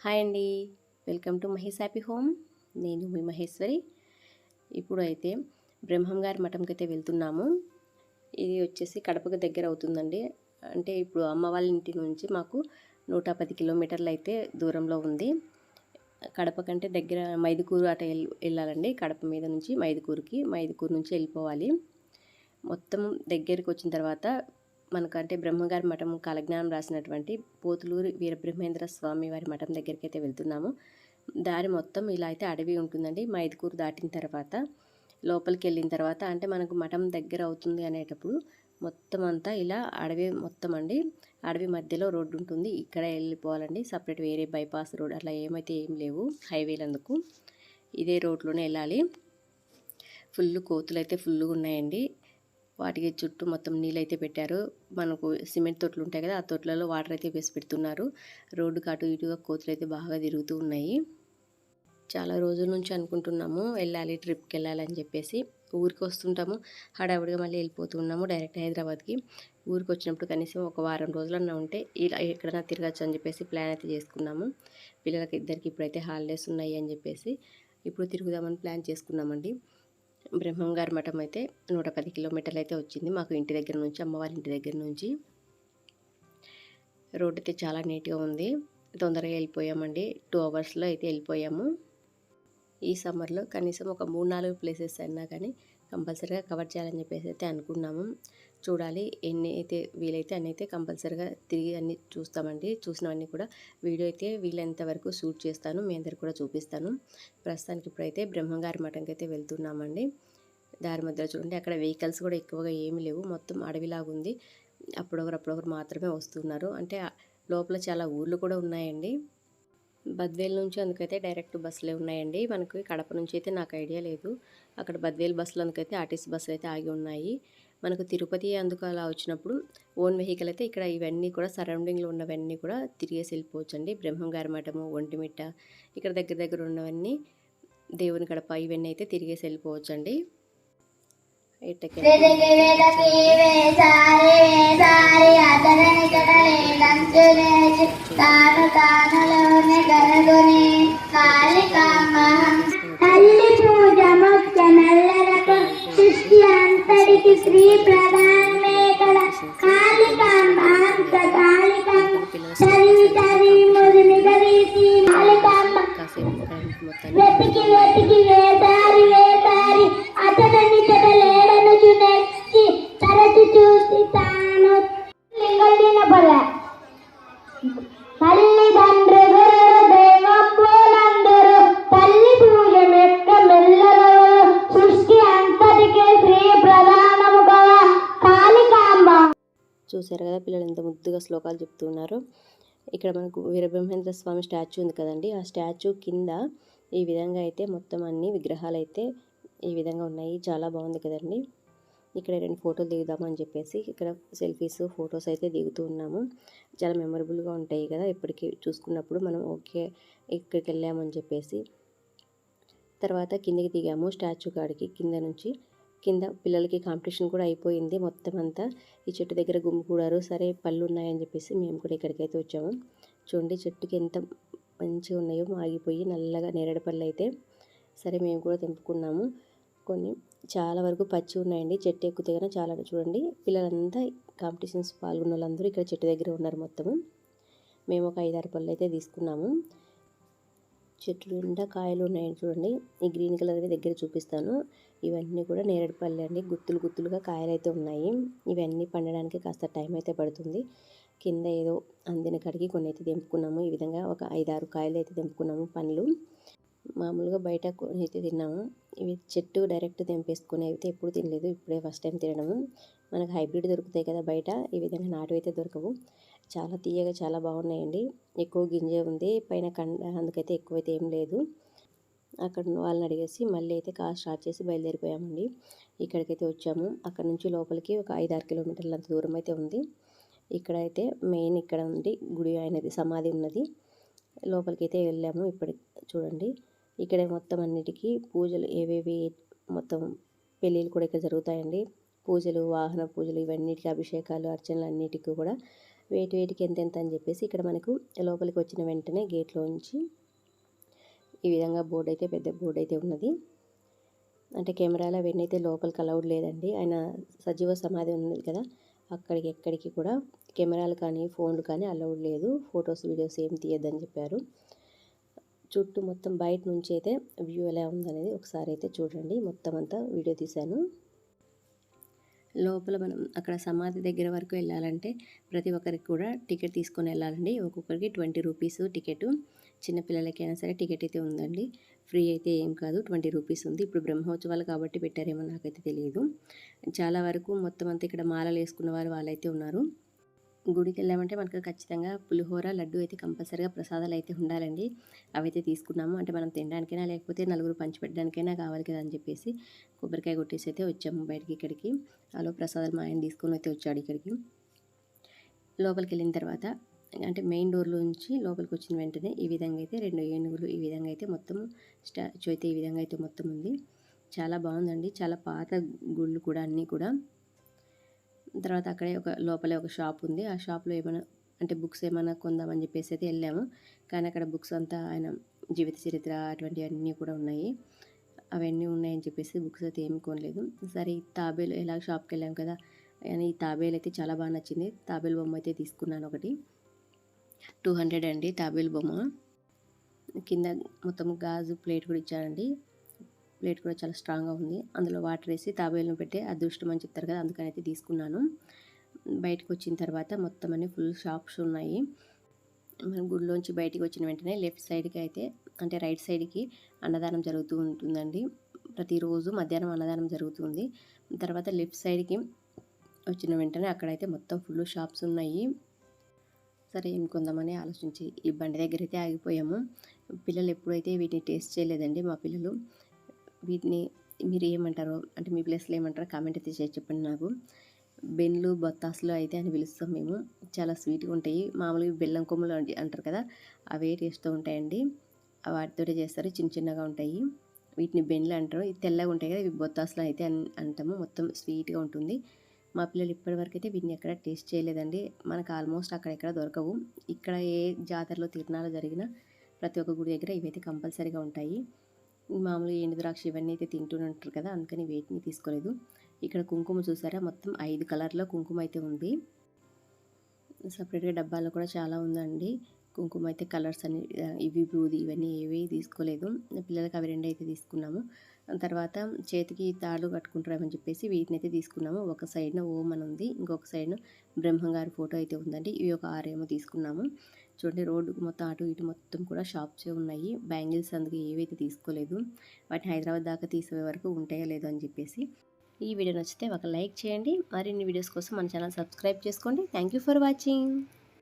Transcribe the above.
Hi అండి. Welcome to Mahesh happy home. నేను మీ మహేశ్వరి. ఇప్పుడు అయితే బ్రహ్మం గారి మఠంకి అయితే వెళ్తున్నాము. ఇది వచ్చేసి కడపకు దగ్గర అవుతుందండి. అంటే ఇప్పుడు అమ్మ వాళ్ళ ఇంటి నుంచి మాకు నూట పది కిలోమీటర్లు అయితే దూరంలో ఉంది. కడప కంటే దగ్గర మైదుకూరు అట వెళ్ళాలండి. కడప మీద నుంచి మైదుకూరుకి మైదుకూరు నుంచి వెళ్ళిపోవాలి. మొత్తం దగ్గరికి వచ్చిన తర్వాత మనకంటే బ్రహ్మగారి మఠం కాలజ్ఞానం రాసినటువంటి పోతులూరు వీరబ్రహ్మేంద్ర స్వామి వారి మఠం దగ్గరికి అయితే వెళ్తున్నాము. దారి మొత్తం ఇలా అయితే అడవి ఉంటుందండి. మైదుకూరు దాటిన తర్వాత లోపలికి వెళ్ళిన తర్వాత అంటే మనకు మఠం దగ్గర అవుతుంది అనేటప్పుడు మొత్తం అంతా ఇలా అడవి మొత్తం అండి. అడవి మధ్యలో రోడ్డు ఉంటుంది. ఇక్కడ వెళ్ళిపోవాలండి. సపరేట్ వేరే బైపాస్ రోడ్ అట్లా ఏమైతే ఏం లేవు హైవేలందుకు ఇదే రోడ్లోనే వెళ్ళాలి. ఫుల్ కోతులు అయితే ఫుల్గా ఉన్నాయండి. వాటికి చుట్టూ మొత్తం నీళ్ళు అయితే పెట్టారు. మనకు సిమెంట్ తొట్లు ఉంటాయి కదా ఆ తొట్లలో వాటర్ అయితే వేసి పెడుతున్నారు. రోడ్డుకి అటు ఇటుగా కోతులు అయితే బాగా తిరుగుతూ ఉన్నాయి. చాలా రోజుల నుంచి అనుకుంటున్నాము వెళ్ళాలి ట్రిప్కి వెళ్ళాలని చెప్పేసి. ఊరికి వస్తుంటాము హడావుడిగా మళ్ళీ వెళ్ళిపోతున్నాము డైరెక్ట్ హైదరాబాద్కి. ఊరికి వచ్చినప్పుడు కనీసం ఒక వారం రోజులన్నా ఉంటే ఇలా ఎక్కడైనా తిరగచ్చు అని చెప్పేసి ప్లాన్ అయితే చేసుకున్నాము. పిల్లలకి ఇద్దరికి ఇప్పుడైతే హాలిడేస్ ఉన్నాయి అని చెప్పేసి. ఇప్పుడు తిరుగుదామని ప్లాన్ చేసుకున్నామండి. బ్రహ్మంగారి మఠం అయితే నూట పది కిలోమీటర్లు అయితే వచ్చింది. మాకు ఇంటి దగ్గర నుంచి అమ్మవారి ఇంటి దగ్గర నుంచి. రోడ్ అయితే చాలా నీట్గా ఉంది. తొందరగా వెళ్ళిపోయామండి. టూ అవర్స్లో అయితే వెళ్ళిపోయాము. ఈ సమ్మర్లో కనీసం ఒక మూడు నాలుగు ప్లేసెస్ అయినా కానీ కంపల్సరీగా కవర్ చేయాలని చెప్పేసి అయితే అనుకున్నాము. చూడాలి ఎన్ని అయితే వీలైతే అన్ని అయితే కంపల్సరీగా తిరిగి అన్ని చూస్తామండి. చూసినవన్నీ కూడా వీడియో అయితే వీలైనంత వరకు షూట్ చేస్తాను. మీ అందరు కూడా చూపిస్తాను. ప్రస్తుతానికి ఇప్పుడైతే బ్రహ్మంగారి మఠంకి అయితే వెళ్తున్నామండి. దారి మధ్యలో చూడండి. అక్కడ వెహికల్స్ కూడా ఎక్కువగా ఏమీ లేవు. మొత్తం అడవిలాగా ఉంది. అప్పుడొకరు అప్పుడొకరు మాత్రమే వస్తున్నారు. అంటే లోపల చాలా ఊర్లు కూడా ఉన్నాయండి. బద్వేల్ నుంచి అందుకైతే డైరెక్ట్ బస్సులే ఉన్నాయండి. మనకి కడప నుంచి అయితే నాకు ఐడియా లేదు. అక్కడ బద్వేల్ బస్సులు అందుకైతే ఆర్టీసీ బస్సులు అయితే ఆగి ఉన్నాయి. మనకు తిరుపతి అందుకు అలా వచ్చినప్పుడు ఓన్ వెహికల్ అయితే ఇక్కడ ఇవన్నీ కూడా సరౌండింగ్లో ఉన్నవన్నీ కూడా తిరిగేసి వెళ్ళిపోవచ్చు అండి బ్రహ్మంగారి మఠము ఒంటిమిట్ట ఇక్కడ దగ్గర దగ్గర ఉన్నవన్నీ దేవుని కడప ఇవన్నీ అయితే తిరిగేసి వెళ్ళిపోవచ్చు లేచి తాను తానులోని గరుగుని కాళికాంబ చూసారు కదా పిల్లలు ఎంత ముద్దుగా శ్లోకాలు చెప్తున్నారు ఇక్కడ మనకు వీరబ్రహ్మేంద్ర స్వామి స్టాచ్యూ ఉంది కదండి. ఆ స్టాచ్యూ కింద ఈ విధంగా అయితే మొత్తం అన్ని విగ్రహాలు అయితే ఈ విధంగా ఉన్నాయి. చాలా బాగుంది కదండి. ఇక్కడ రెండు ఫోటోలు దిగుదామని చెప్పేసి ఇక్కడ సెల్ఫీస్ ఫొటోస్ అయితే దిగుతూ ఉన్నాము. చాలా మెమరబుల్గా ఉంటాయి కదా ఇప్పటికీ చూసుకున్నప్పుడు మనం ఓకే ఇక్కడికి వెళ్ళామని చెప్పేసి. తర్వాత కిందకి దిగాము స్టాచ్యూ కాడికి కింద నుంచి కింద పిల్లలకి కాంపిటీషన్ కూడా అయిపోయింది మొత్తం అంతా ఈ చెట్టు దగ్గర గుమ్మికూడారు సరే పళ్ళు ఉన్నాయని చెప్పేసి మేము కూడా ఇక్కడికైతే వచ్చాము. చూడండి చెట్టుకి ఎంత మంచిగా ఉన్నాయో ఆగిపోయి నల్లగా నేరేడు పళ్ళు అయితే సరే మేము కూడా తెంపుకున్నాము. కొన్ని చాలా వరకు పచ్చి ఉన్నాయండి. చెట్టు ఎక్కుతే చాలా చూడండి పిల్లలంతా కాంపిటీషన్స్ పాల్గొన్న వాళ్ళందరూ ఇక్కడ చెట్టు దగ్గర ఉన్నారు మొత్తము. మేము ఒక ఐదారు పళ్ళు అయితే తీసుకున్నాము. చెట్లు నిండా కాయలు ఉన్నాయి చూడండి. ఈ గ్రీన్ కలర్ దగ్గర చూపిస్తాను. ఇవన్నీ కూడా నేరేడు పళ్ళు అండి. గుత్తులు గుత్తులుగా కాయలు అయితే ఉన్నాయి. ఇవన్నీ పండడానికి కాస్త టైం అయితే పడుతుంది. కింద ఏదో అందిన కడిగి కొన్ని అయితే తెంపుకున్నాము. ఈ విధంగా ఒక ఐదారు కాయలు అయితే తెంపుకున్నాము పండ్లు. మామూలుగా బయట కొన్ని అయితే తిన్నాము. ఇవి చెట్టు డైరెక్ట్ తెంపేసుకుని అయితే ఎప్పుడు తినలేదు. ఇప్పుడే ఫస్ట్ టైం తినడము. మనకు హైబ్రిడ్ దొరుకుతాయి కదా బయట. ఈ విధంగా నాటు అయితే దొరకవు. చాలా తీయగా చాలా బాగున్నాయండి. ఎక్కువ గింజ ఉంది. పైన కండ అందుకైతే ఎక్కువైతే ఏం లేదు. అక్కడ వాళ్ళని అడిగేసి మళ్ళీ అయితే కార్ స్టార్ట్ చేసి బయలుదేరిపోయామండి. ఇక్కడికైతే వచ్చాము. అక్కడ నుంచి లోపలికి ఒక ఐదు ఆరు కిలోమీటర్ల అంత దూరం అయితే ఉంది. ఇక్కడ అయితే మెయిన్ ఇక్కడ ఉంది గుడి అయినది సమాధి ఉన్నది. లోపలికి అయితే వెళ్ళాము ఇప్పుడు చూడండి. ఇక్కడ మొత్తం అన్నిటికీ పూజలు ఏవేవి మొత్తం పెళ్ళిళ్ళు కూడా ఇక్కడ జరుగుతాయండి. పూజలు వాహన పూజలు ఇవన్నిటికీ అభిషేకాలు అర్చనలు అన్నిటికీ కూడా వేటి వేటికి ఎంతెంత అని చెప్పేసి ఇక్కడ మనకు లోపలికి వచ్చిన వెంటనే గేట్లోంచి ఈ విధంగా బోర్డు అయితే పెద్ద బోర్డు అయితే ఉన్నది. అంటే కెమెరాలో అవన్నీ అయితే లోపలికి అలౌడ్ లేదండి. ఆయన సజీవ సమాధి ఉన్నది కదా అక్కడికి ఎక్కడికి కూడా కెమెరాలు కానీ ఫోన్లు కానీ అలౌడ్ లేదు. ఫొటోస్ వీడియోస్ ఏం తీయద్దని చెప్పారు. చుట్టూ మొత్తం బయట నుంచి అయితే వ్యూ ఎలా ఉందనేది ఒకసారి అయితే చూడండి. మొత్తం అంతా వీడియో తీశాను. లోపల మనం అక్కడ సమాధి దగ్గర వరకు వెళ్ళాలంటే ప్రతి ఒక్కరికి కూడా టికెట్ తీసుకొని వెళ్ళాలండి. ఒక్కొక్కరికి ట్వంటీ రూపీస్ టికెట్. చిన్నపిల్లలకైనా సరే టికెట్ అయితే ఉందండి. ఫ్రీ అయితే ఏం కాదు. ట్వంటీ రూపీస్ ఉంది. ఇప్పుడు బ్రహ్మోత్సవాలు కాబట్టి పెట్టారేమో నాకైతే తెలియదు. చాలా వరకు మొత్తం అంతా ఇక్కడ మాలలు వేసుకున్న వారు వాళ్ళైతే ఉన్నారు. గుడికి వెళ్ళామంటే మనకు ఖచ్చితంగా పులిహోర లడ్డు అయితే కంపల్సరీగా ప్రసాదాలు అయితే ఉండాలండి. అవైతే తీసుకున్నాము. అంటే మనం తినడానికైనా లేకపోతే నలుగురు పంచిపెట్టడానికైనా కావాలి కదా అని చెప్పేసి కొబ్బరికాయ కొట్టేసి అయితే వచ్చాము బయటికి ఇక్కడికి. అలా ప్రసాదాలు మా ఆయన తీసుకొని అయితే వచ్చాడు ఇక్కడికి. లోపలికి వెళ్ళిన తర్వాత అంటే మెయిన్ డోర్లో నుంచి లోపలికి వచ్చిన వెంటనే ఈ విధంగా అయితే రెండు ఏనుగులు ఈ విధంగా అయితే మొత్తం స్టాచ్యూ అయితే ఈ విధంగా అయితే మొత్తం ఉంది చాలా బాగుందండి. చాలా పాత గుళ్ళు కూడా అన్నీ కూడా. తర్వాత అక్కడే ఒక లోపలే ఒక షాప్ ఉంది. ఆ షాప్లో ఏమైనా అంటే బుక్స్ ఏమైనా కొందామని చెప్పేసి అయితే వెళ్ళాము. కానీ అక్కడ బుక్స్ అంతా ఆయన జీవిత చరిత్ర అటువంటివన్నీ కూడా ఉన్నాయి. అవన్నీ ఉన్నాయని చెప్పేసి బుక్స్ అయితే ఏమి కొనలేదు. సరే ఈ తాబేలు ఎలా షాప్కి వెళ్ళాం కదా అని ఈ తాబేలు అయితే చాలా బాగా నచ్చింది. తాబేలు బొమ్మ అయితే తీసుకున్నాను ఒకటి. టూ హండ్రెడ్ అండి తాబేలు బొమ్మ. కింద మొత్తం గాజు ప్లేట్ కూడా ఇచ్చారండి. ప్లేట్ కూడా చాలా స్ట్రాంగ్గా ఉంది. అందులో వాటర్ వేసి తాబేలను పెట్టే అదృష్టం అని చెప్తారు కదా అందుకని అయితే తీసుకున్నాను. బయటకు వచ్చిన తర్వాత మొత్తం అన్ని ఫుల్ షాప్స్ ఉన్నాయి. మనం గుడిలోంచి బయటికి వచ్చిన వెంటనే లెఫ్ట్ సైడ్కి అయితే అంటే రైట్ సైడ్కి అన్నదానం జరుగుతూ ఉంటుందండి. ప్రతిరోజు మధ్యాహ్నం అన్నదానం జరుగుతుంది. తర్వాత లెఫ్ట్ సైడ్కి వచ్చిన వెంటనే అక్కడైతే మొత్తం ఫుల్ షాప్స్ ఉన్నాయి. సరే ఏం కొందామని ఆలోచించి ఈ బండి దగ్గర అయితే ఆగిపోయాము. పిల్లలు ఎప్పుడైతే వీటిని టేస్ట్ చేయలేదండి మా పిల్లలు వీటిని మీరు ఏమంటారో అంటే మీ ప్లేస్లో ఏమంటారో కామెంట్ అయితే చేసి చెప్పండి నాకు. బెన్లు బొత్తాసులు అయితే అని పిలుస్తాం మేము. చాలా స్వీట్గా ఉంటాయి. మామూలుగా బెల్లం కొమ్ములు అంటారు కదా అవే టేస్ట్తో ఉంటాయండి. వాటితోటే చేస్తారు. చిన్న చిన్నగా ఉంటాయి. వీటిని బెన్లు అంటారు. ఇవి తెల్లగా ఉంటాయి కదా ఇవి బొత్తాసులు అయితే అంటాము. మొత్తం స్వీట్గా ఉంటుంది. మా పిల్లలు ఇప్పటివరకు అయితే వీటిని ఎక్కడ టేస్ట్ చేయలేదండి. మనకు ఆల్మోస్ట్ అక్కడెక్కడ దొరకవు. ఇక్కడ ఏ జాతరలో తిరునాలు జరిగినా ప్రతి ఒక్క గుడి దగ్గర ఇవైతే కంపల్సరీగా ఉంటాయి. మామూలుగా ఎండు ద్రాక్ష ఇవన్నీ అయితే తింటూనే ఉంటారు కదా అందుకని వేటిని తీసుకోలేదు. ఇక్కడ కుంకుమ చూసారా? మొత్తం ఐదు కలర్లో కుంకుమ అయితే ఉంది. సపరేట్గా డబ్బాలో కూడా చాలా ఉందండి. కుంకుమ అయితే కలర్స్ అని ఇవి బూది ఇవన్నీ ఏవి తీసుకోలేదు. పిల్లలకి అవి రెండు అయితే తీసుకున్నాము. తర్వాత చేతికి తాళ్ళు కట్టుకుంటారని చెప్పేసి వీటిని అయితే తీసుకున్నాము. ఒక సైడ్న ఓం అని ఉంది. ఇంకొక సైడ్న బ్రహ్మంగారి ఫోటో అయితే ఉందండి. ఇవి ఒక ఆరేమో తీసుకున్నాము. చూడండి రోడ్డు మొత్తం అటు ఇటు మొత్తం కూడా షాప్సే ఉన్నాయి. బ్యాంగిల్స్ అందుకే ఏవైతే తీసుకోలేదు వాటిని హైదరాబాద్ దాకా తీసే వరకు ఉంటాయో లేదో అని చెప్పేసి. ఈ వీడియో నచ్చితే ఒక లైక్ చేయండి. మరిన్ని వీడియోస్ కోసం మన ఛానల్ సబ్స్క్రైబ్ చేసుకోండి. Thank you for watching.